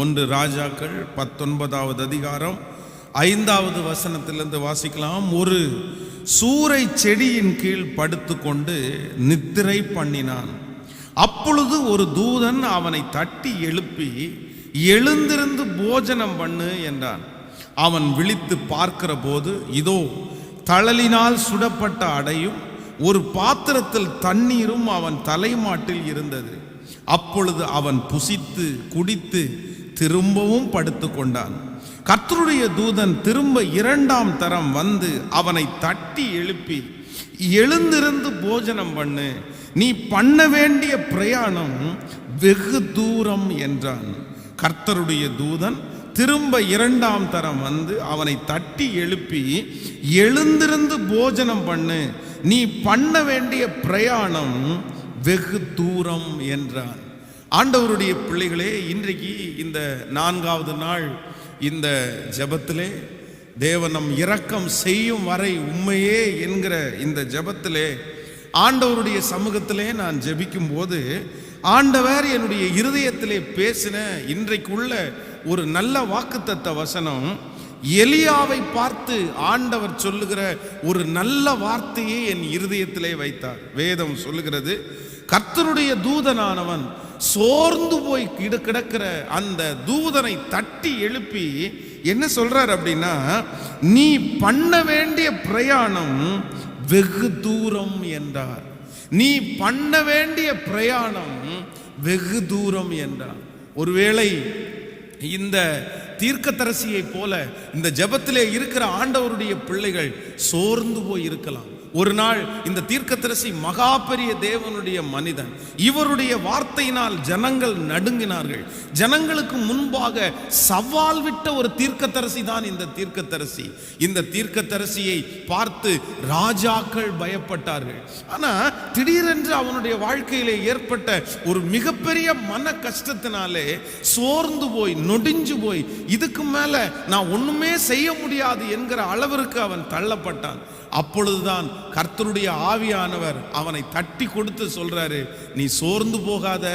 ஒன்று ராஜாக்கள் பத்தொன்பதாவது அதிகாரம் ஐந்தாவது வசனத்திலிருந்து வாசிக்கலாம். ஒரு சூறை செடியின் கீழ் படுத்துக்கொண்டு நித்திரை பண்ணினான். அப்பொழுது ஒரு தூதன் அவனை தட்டி எழுப்பி எழுந்திருந்து போஜனம் பண்ணு என்றான். அவன் விழித்து பார்க்கிற போது இதோ தழலினால் சுடப்பட்ட அடையும் ஒரு பாத்திரத்தில் தண்ணீரும் அவன் தலைமாட்டில் இருந்தது. அப்பொழுது அவன் புசித்து குடித்து திரும்பவும் படுத்து கொண்டான் கர்த்தருடைய தூதன் திரும்ப இரண்டாம் தரம் வந்து அவனை தட்டி எழுப்பி எழுந்திருந்து போஜனம் பண்ணு. நீ பண்ண வேண்டிய பிரயாணம் வெகு தூரம் என்றான். கர்த்தருடைய தூதன் திரும்ப இரண்டாம் தரம் வந்து அவனை தட்டி எழுப்பி எழுந்திருந்து போஜனம் பண்ணு. நீ பண்ண வேண்டிய பிரயாணம் வெகு தூரம் என்றான். ஆண்டவருடைய பிள்ளைகளே இன்றைக்கு இந்த நான்காவது நாள் இந்த ஜபத்திலே தேவன் நம் இரக்கம் செய்யும் வரை உண்மையே என்கிற இந்த ஜபத்திலே ஆண்டவருடைய சமூகத்திலே நான் ஜபிக்கும் போது ஆண்டவர் என்னுடைய இருதயத்திலே பேசின இன்றைக்குள்ள ஒரு நல்ல வாக்குத்தத்த வசனம் எலியாவை பார்த்து ஆண்டவர் சொல்லுகிற ஒரு நல்ல வார்த்தையை என் இருதயத்திலே வைத்தார். வேதம் சொல்லுகிறது கர்த்தருடைய தூதனானவன் சோர்ந்து போய் கிடு கிடக்கிற அந்த தூதனை தட்டி எழுப்பி என்ன சொல்றார் அப்படின்னா நீ பண்ண வேண்டிய பிரயாணம் வெகு தூரம் என்றார். நீ பண்ண வேண்டிய பிரயாணம் வெகு தூரம் என்றார். ஒருவேளை இந்த தீர்க்கத்தரசியை போல இந்த ஜபத்திலே இருக்கிற ஆண்டவருடைய பிள்ளைகள் சோர்ந்து போய் இருக்கலாம். ஒரு நாள் இந்த தீர்க்கதரிசி மகா பெரிய தேவனுடைய மனிதன் இவருடைய வார்த்தையினால் ஜனங்கள் நடுங்கினார்கள். ஜனங்களுக்கு முன்பாக சவால் விட்ட ஒரு தீர்க்கதரிசி தான் இந்த தீர்க்கதரிசி. இந்த தீர்க்கதரிசியை பார்த்து ராஜாக்கள் பயப்பட்டார்கள். ஆனா திடீரென்று அவனுடைய வாழ்க்கையிலே ஏற்பட்ட ஒரு மிகப்பெரிய மன கஷ்டத்தினாலே சோர்ந்து போய் நொடிஞ்சு போய் இதுக்கு மேல நான் ஒண்ணுமே செய்ய முடியாது என்கிற அளவிற்கு அவன் தள்ளப்பட்டான். அப்பொழுதுதான் கர்த்தருடைய ஆவியானவர் அவனை தட்டி கொடுத்து சொல்றாரு நீ சோர்ந்து போகாத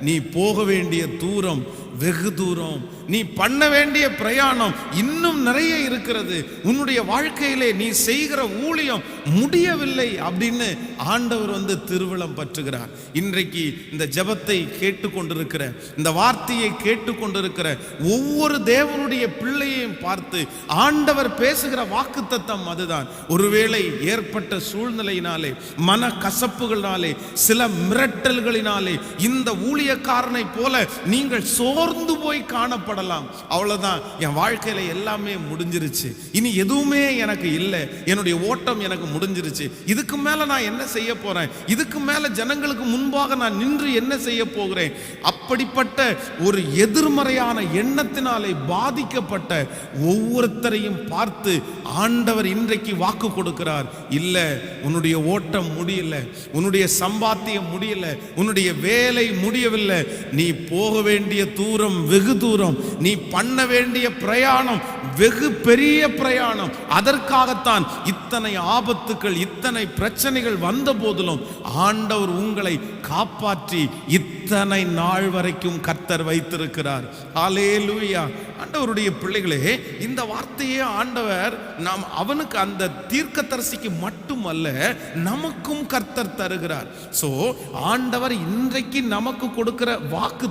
நீ போக வேண்டிய தூரம் வெகு தூரம். நீ பண்ண வேண்டிய பிரயாணம் இன்னும் நிறைய இருக்கிறது. உன்னுடைய வாழ்க்கையிலே நீ செய்கிற ஊழியம் முடியவில்லை அப்படின்னு ஆண்டவர் வந்து திருவிழம் பற்றுகிறார். இன்றைக்கு இந்த ஜெபத்தை கேட்டுக்கொண்டிருக்கிற இந்த வார்த்தையை கேட்டுக்கொண்டிருக்கிற ஒவ்வொரு தேவனுடைய பிள்ளையையும் பார்த்து ஆண்டவர் பேசுகிற வாக்குத்தத்தம் அதுதான். ஒருவேளை ஏற்பட்ட சூழ்நிலையினாலே மன கசப்புகளினாலே சில மிரட்டல்களினாலே இந்த ஊழியக்காரனை போல நீங்கள் சோர்ந்து போய் காணப்படலாம். அவ்வளவுதான். என் வாழ்க்கையில எல்லாமே முடிஞ்சிருச்சு. இனி எதுவுமே எனக்கு இல்லை. என்னுடைய ஓட்டம் எனக்கு முடிஞ்சிருச்சு. இதுக்கு மேல நான் என்ன செய்ய போறேன்? இதுக்கு மேல ஜனங்களுக்கு முன்பாக நான் நின்று என்ன செய்ய போகிறேன்? அப்படிப்பட்ட ஒரு எதிர்மறையான எண்ணத்தினாலே பாதிக்கப்பட்ட ஒவ்வொருத்தரையும் பார்த்து ஆண்டவர் இன்றைக்கு வாக்கு கொடுக்கிறார். இல்ல உன்னுடைய ஓட்டம் முடியல. உன்னுடைய சம்பாத்தியம் முடியல. உன்னுடைய வேலை முடியவில்லை. நீ போக வேண்டிய தூரம் வெகு தூரம். நீ பண்ண வேண்டிய பிரயாணம் வெகு பெரிய பிரயாணம். அதற்காகத்தான் இத்தனை ஆபத்துக்கள் இத்தனை பிரச்சனைகள் வந்த போதிலும் ஆண்டவர் உங்களை காப்பாற்றி இத்தனை நாள் வரைக்கும் கர்த்தர் வைத்திருக்கிறார். ஆலே லூயா ஆண்டவருடைய பிள்ளைகளே இந்த வார்த்தையே ஆண்டவர் நாம் அவனுக்கு அந்த தீர்க்கதரிசிக்கு மட்டுமல்ல நமக்கும் கர்த்தர் தருகிறார். சோ ஆண்டவர் இன்றைக்கு நமக்கு கொடுக்கிற வாக்கு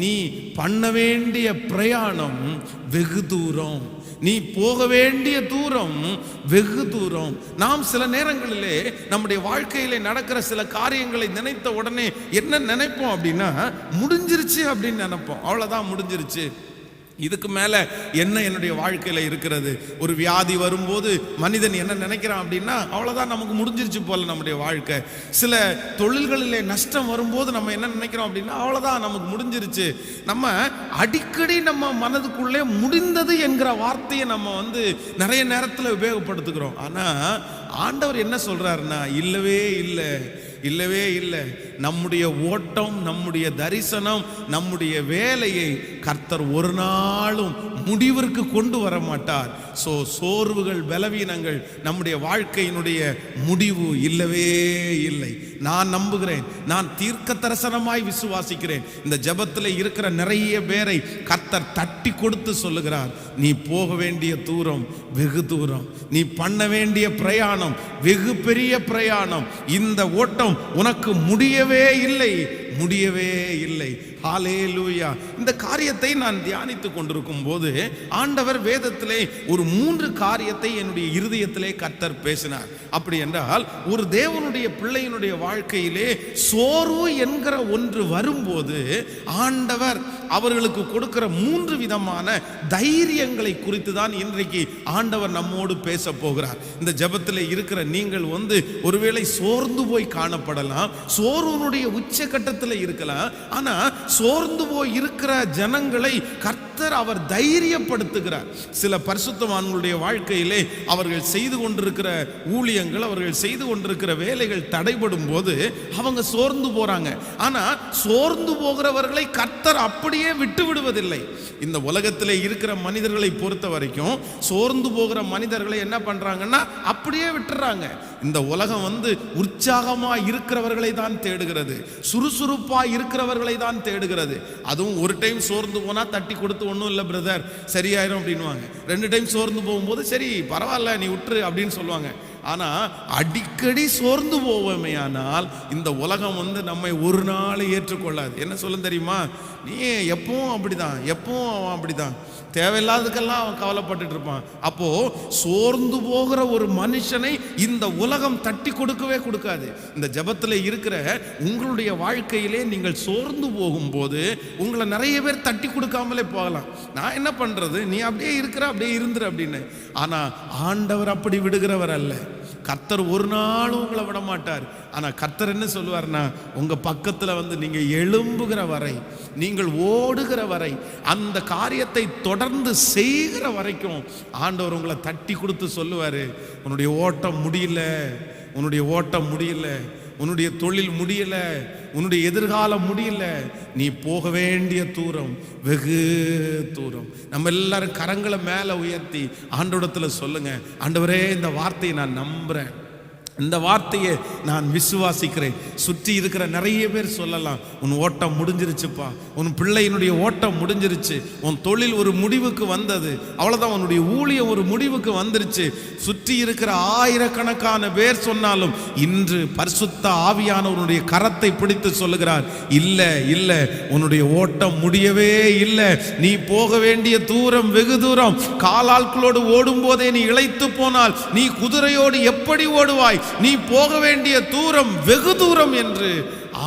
நீ பண்ண வேண்டிய பிரயாணம் வெகு தூரம். நீ போக வேண்டிய தூரம் வெகு தூரம். நாம் சில நேரங்களிலே நம்முடைய வாழ்க்கையிலே நடக்கிற சில காரியங்களை நினைத்த உடனே என்ன நினைப்போம் அப்படின்னா முடிஞ்சிருச்சு அப்படின்னு நினைப்போம். அவ்வளோதான் முடிஞ்சிருச்சு. இதுக்கு மேலே என்ன என்னுடைய வாழ்க்கையில் இருக்கிறது? ஒரு வியாதி வரும்போது மனிதன் என்ன நினைக்கிறான் அப்படின்னா அவ்வளோதான் நமக்கு முடிஞ்சிருச்சு போல நம்முடைய வாழ்க்கை. சில தொழில்களிலே நஷ்டம் வரும்போது நம்ம என்ன நினைக்கிறோம் அப்படின்னா அவ்வளோதான் நமக்கு முடிஞ்சிருச்சு. நம்ம அடிக்கடி நம்ம மனதுக்குள்ளே முடிந்தது என்கிற வார்த்தையை நம்ம வந்து நிறைய நேரத்தில் உபயோகப்படுத்துகிறோம். ஆனால் ஆண்டவர் என்ன சொல்கிறாருன்னா இல்லவே இல்லை இல்லவே இல்லை. நம்முடைய ஓட்டம் நம்முடைய தரிசனம் நம்முடைய வேலையை கர்த்தர் ஒரு நாளும் முடிவிற்கு கொண்டு வர மாட்டார். ஸோ சோர்வுகள் பலவீனங்கள் நம்முடைய வாழ்க்கையினுடைய முடிவு இல்லவே இல்லை. நான் நம்புகிறேன் நான் தீர்க்க தரிசனமாய் விசுவாசிக்கிறேன். இந்த ஜெபத்தில் இருக்கிற நிறைய பேரை கர்த்தர் தட்டி கொடுத்து சொல்லுகிறார். நீ போக வேண்டிய தூரம் வெகு தூரம். நீ பண்ண வேண்டிய பிரயாணம் வெகு பெரிய பிரயாணம். இந்த ஓட்டம் உனக்கு முடிய முடியவே இல்லை முடியவே இல்லை. ஹாலே லூயா இந்த காரியத்தை நான் தியானித்து கொண்டிருக்கும் போது ஆண்டவர் வேதத்திலே ஒரு மூன்று காரியத்தை என்னுடைய இருதயத்திலே கர்த்தர் பேசினார். அப்படி என்றால் ஒரு தேவனுடைய பிள்ளையினுடைய வாழ்க்கையிலே சோர்வு என்கிற ஒன்று வரும்போது ஆண்டவர் அவர்களுக்கு கொடுக்கிற மூன்று விதமான தைரியங்களை குறித்து தான் இன்றைக்கு ஆண்டவர் நம்மோடு பேச போகிறார். இந்த ஜெபத்தில் இருக்கிற நீங்கள் வந்து ஒருவேளை சோர்ந்து போய் காணப்படலாம் சோர்வனுடைய உச்சகட்டத்தில் இருக்கலாம் ஆனா சோர்ந்து போய் இருக்கிற ஜனங்களை கர்த்தர் அவர் தைரியப்படுத்துகிறார். சில பரிசுத்தவான்களுடைய வாழ்க்கையிலே அவர்கள் செய்து கொண்டிருக்கிற ஊழியங்கள் அவர்கள் செய்து கொண்டிருக்கிற வேலைகள் தடைபடும் போது அவங்க சோர்ந்து போறாங்க. ஆனா சோர்ந்து போகிறவர்களை கர்த்தர் அப்படியே விட்டு விடுவதில்லை. இந்த உலகத்திலே இருக்கிற மனிதர்களை பொறுத்த வரைக்கும் சோர்ந்து போகிற மனிதர்களை என்ன பண்றாங்கன்னா அப்படியே விட்டுறாங்க. இந்த உலகம் வந்து உற்சாகமா இருக்கிறவர்களை தான் தேடுகிறது. சுறுசுறுப்பா இருக்கிறவர்களை தான் எடுக்கிறது. அதுவும் ஒரு டைம் சோர்ந்து போனா தட்டி கொடுத்து ஒன்றும் இல்லை பிரதர் சரியாயிரும் அப்படின்னுவாங்க. ரெண்டு டைம் சோர்ந்து போகும்போது சரி பரவாயில்ல நீ விட்டுரு அப்படின்னு சொல்லுவாங்க. ஆனால் அடிக்கடி சோர்ந்து போவோமே ஆனால் இந்த உலகம் வந்து நம்மை ஒரு நாள் ஏற்றுக்கொள்ளாது. என்ன சொல்ல தெரியுமா? நீ எப்பவும் அப்படிதான் எப்பவும் அவன் அப்படிதான். தேவையில்லாததுக்கெல்லாம் அவன் கவலைப்பட்டுட்டு இருப்பான். அப்போ சோர்ந்து போகிற ஒரு மனுஷனை இந்த உலகம் தட்டி கொடுக்கவே கொடுக்காது. இந்த ஜபத்தில் இருக்கிற உங்களுடைய வாழ்க்கையிலே நீங்கள் சோர்ந்து போகும்போது உங்களை நிறைய பேர் தட்டி கொடுக்காமலே போகலாம். நான் என்ன பண்றது? நீ அப்படியே இருக்கிற அப்படியே இருந்துரு அப்படின்னு. ஆனால் ஆண்டவர் அப்படி விடுகிறவர் அல்ல. கர்த்தர் ஒரு நாளும் உங்களை விட மாட்டார் ஆனால் கர்த்தர் என்ன சொல்லுவார்னா உங்கள் பக்கத்தில் வந்து நீங்கள் எழும்புகிற வரை நீங்கள் ஓடுகிற வரை அந்த காரியத்தை தொடர்ந்து செய்கிற வரைக்கும் ஆண்டவர் உங்களை தட்டி கொடுத்து சொல்லுவார். உன்னுடைய ஓட்டம் முடியல உன்னுடைய ஓட்டம் முடியல உன்னுடைய தொழில் முடியல உன்னுடைய எதிர்காலம் முடியல நீ போக வேண்டிய தூரம் வெகு தூரம். நம்ம எல்லாரும் கரங்களை மேலே உயர்த்தி ஆண்டோடத்தில் சொல்லுங்க ஆண்டவரே இந்த வார்த்தையை நான் நம்புறேன். இந்த வார்த்தையை நான் விசுவாசிக்கிறேன். சுற்றி இருக்கிற நிறைய பேர் சொல்லலாம் உன் ஓட்டம் முடிஞ்சிருச்சுப்பா. உன் பிள்ளையினுடைய ஓட்டம் முடிஞ்சிருச்சு. உன் தொழில் ஒரு முடிவுக்கு வந்தது. அவ்வளோதான் உன்னுடைய ஊழியம் ஒரு முடிவுக்கு வந்துருச்சு. சுற்றி இருக்கிற ஆயிரக்கணக்கான பேர் சொன்னாலும் இன்று பரிசுத்த ஆவியானவனுடைய கரத்தை பிடித்து சொல்லுகிறார் இல்லை இல்லை உன்னுடைய ஓட்டம் முடியவே இல்லை. நீ போக வேண்டிய தூரம் வெகு தூரம். காலாட்களோடு ஓடும் போதே நீ இழைத்து போனால் நீ குதிரையோடு எப்படி ஓடுவாய்? நீ போக வேண்டிய தூரம் வெகு தூரம் என்று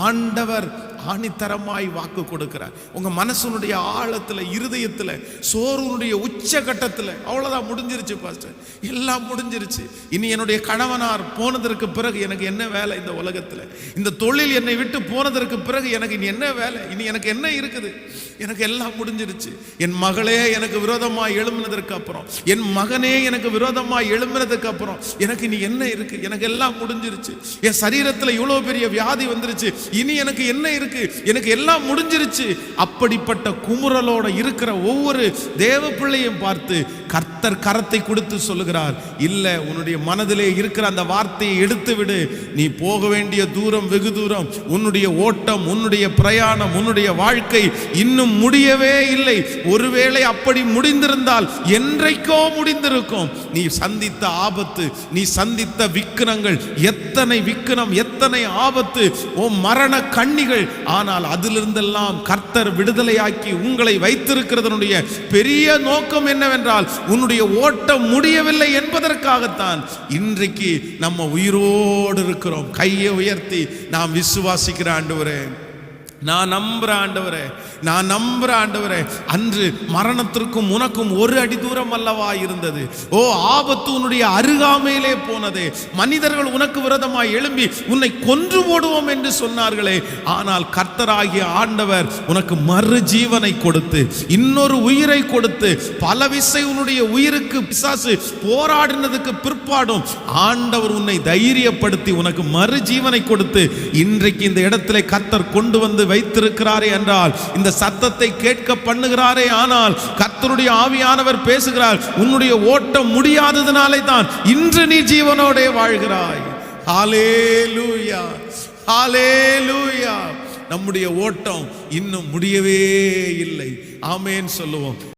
ஆண்டவர் ஆணித்தரமாய் வாக்கு கொடுக்கிறார். உங்கள் மனசுனுடைய ஆழத்தில் இருதயத்தில் சோர்வுனுடைய உச்சகட்டத்தில் அவ்வளோதான் முடிஞ்சிருச்சு பாஸ்டர். எல்லாம் முடிஞ்சிருச்சு. இனி என்னுடைய கணவனார் போனதற்கு பிறகு எனக்கு என்ன வேலை இந்த உலகத்தில்? இந்த தொழில் என்னை விட்டு போனதற்கு பிறகு எனக்கு இனி என்ன வேலை? இனி எனக்கு என்ன இருக்குது? எனக்கு எல்லாம் முடிஞ்சிருச்சு. என் மகளே எனக்கு விரோதமாக எழும்பினதற்கு அப்புறம் என் மகனே எனக்கு விரோதமாக எழும்பினதுக்கு அப்புறம் எனக்கு இனி என்ன இருக்குது எனக்கு எல்லாம் முடிஞ்சிருச்சு. என் சரீரத்தில் இவ்வளோ பெரிய வியாதி வந்துருச்சு. இனி எனக்கு என்ன இருக்கு? எனக்கு எல்லாம் முடிஞ்சிருச்சு. அப்படிப்பட்ட குமுறலோட இருக்கிற ஒவ்வொரு தேவ பிள்ளையும் பார்த்து கர்த்தர் கரத்தை கொடுத்து சொல்லுகிறார் இல்லை உன்னுடைய மனதிலே இருக்கிற அந்த வார்த்தையை எடுத்து விடு நீ போக வேண்டிய தூரம் வெகு தூரம். உன்னுடைய ஓட்டம் உன்னுடைய பிரயாணம் உன்னுடைய வாழ்க்கை இன்னும் முடியவே இல்லை. ஒருவேளை அப்படி முடிந்திருந்தால் என்றைக்கோ முடிந்திருக்கும். நீ சந்தித்த ஆபத்து நீ சந்தித்த விக்கினங்கள் எத்தனை விக்கினம் எத்தனை ஆபத்து. ஓ மரண கண்ணிகள் ஆனால் அதிலிருந்தெல்லாம் கர்த்தர் விடுதலையாக்கி உங்களை வைத்திருக்கிறதனுடைய பெரிய நோக்கம் என்னவென்றால் உன்னுடைய ஓட்டம் முடியவில்லை என்பதற்காகத்தான் இன்றைக்கு நம்ம உயிரோடு இருக்கிறோம். கையை உயர்த்தி நாம் விசுவாசிக்கிற ஆண்டவரே. நான் நம்புற ஆண்டவரே நான் நம்புற ஆண்டவரே அன்று மரணத்திற்கும் உனக்கும் ஒரு அடி தூரம் அல்லவா இருந்தது? ஓ ஆபத்து உன்னுடைய அருகாமையிலே போனது. மனிதர்கள் உனக்கு விரதமாய் எழும்பி உன்னை கொன்று போடுவோம் என்று சொன்னார்களே. ஆனால் கர்த்தராகிய ஆண்டவர் உனக்கு மறு ஜீவனை கொடுத்து இன்னொரு உயிரை கொடுத்து பல விசை உன்னுடைய உயிருக்கு பிசாசு போராடினதுக்கு பிற்பாடும் ஆண்டவர் உன்னை தைரியப்படுத்தி உனக்கு மறு ஜீவனை கொடுத்து இன்றைக்கு இந்த இடத்திலே கர்த்தர் கொண்டு வந்து வைத்திருக்கிறாரே என்றால் இந்த சத்தத்தை கேட்க பண்ணுகிறாரே ஆனால் கர்த்தருடைய ஆவியானவர் பேசுகிறார் உன்னுடைய ஓட்டம் முடியாததுனாலே தான் இன்று நீ ஜீவனோடே வாழ்கிறாய். ஹalleluya ஹalleluya. நம்முடைய ஓட்டம் இன்னும் முடியவே இல்லை. ஆமேன் சொல்லுவோம்.